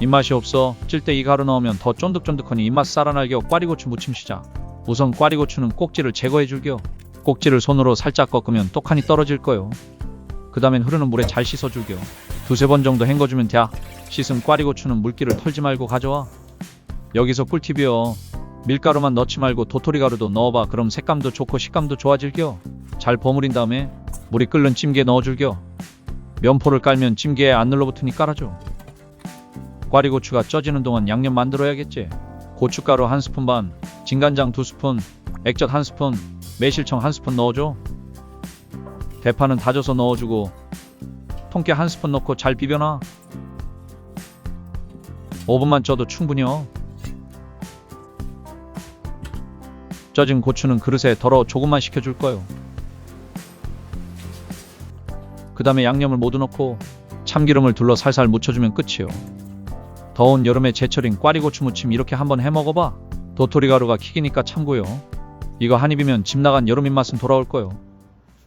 입맛이 없어 찔 때 이 가루 넣으면 더 쫀득쫀득하니 입맛 살아날겨 꽈리고추 무침 시작 우선 꽈리고추는 꼭지를 제거해 줄겨 꼭지를 손으로 살짝 꺾으면 똑하니 떨어질 거요. 그 다음엔 흐르는 물에 잘 씻어 줄겨 두세 번 정도 헹궈주면 돼. 씻은 꽈리고추는 물기를 털지 말고 가져와. 여기서 꿀팁이요. 밀가루만 넣지 말고 도토리 가루도 넣어봐. 그럼 색감도 좋고 식감도 좋아질겨 잘 버무린 다음에 물이 끓는 찜기에 넣어줄겨 면포를 깔면 찜기에 안 눌러붙으니 깔아줘 꽈리고추가 쪄지는 동안 양념 만들어야겠지. 고춧가루 한 스푼 반 진간장 두 스푼 액젓 한 스푼 매실청 한 스푼 넣어줘. 대파는 다져서 넣어주고 통깨 한 스푼 넣고 잘 비벼놔. 5분만 쪄도 충분히요. 쪄진 고추는 그릇에 덜어 조금만 식혀줄 거요. 그 다음에 양념을 모두 넣고 참기름을 둘러 살살 묻혀주면 끝이요 더운 여름에 제철인 꽈리고추 무침 이렇게 한번 해 먹어봐. 도토리 가루가 킥이니까 참고요. 이거 한 입이면 집 나간 여름 입맛은 돌아올 거요